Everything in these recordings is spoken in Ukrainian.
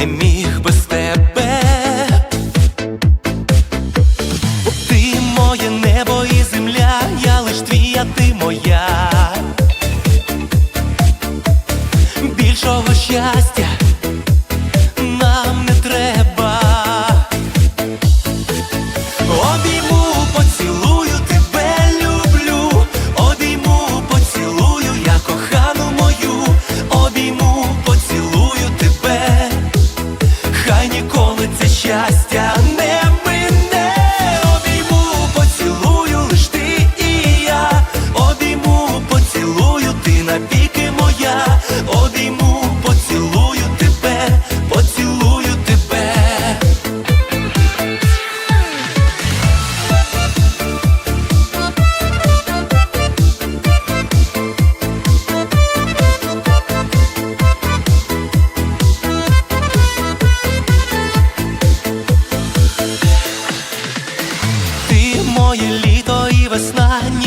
не міг без тебе. Ти моє небо і земля, я лиш твій, а ти моя. Більшого щастя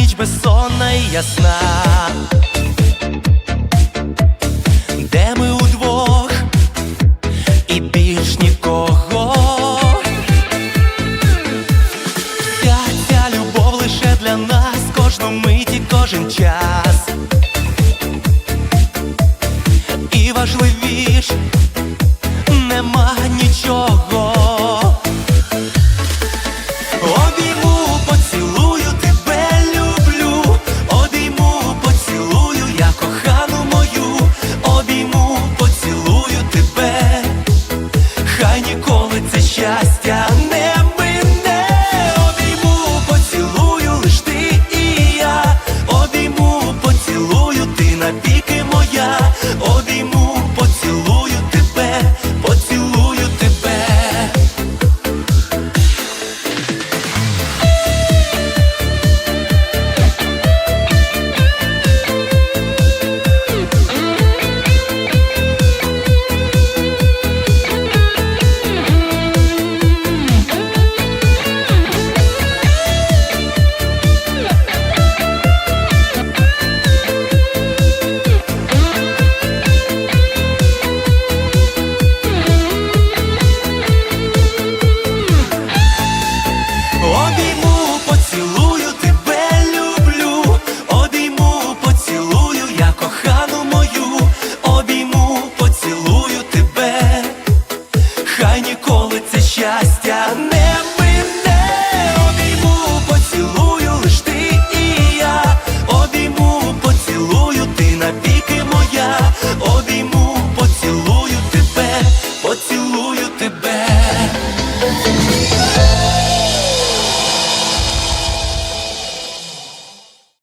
ніч безсонна і ясна. Де ми удвох і більш нікого. Вся ця любов лише для нас, кожну миті, кожен час. поцілую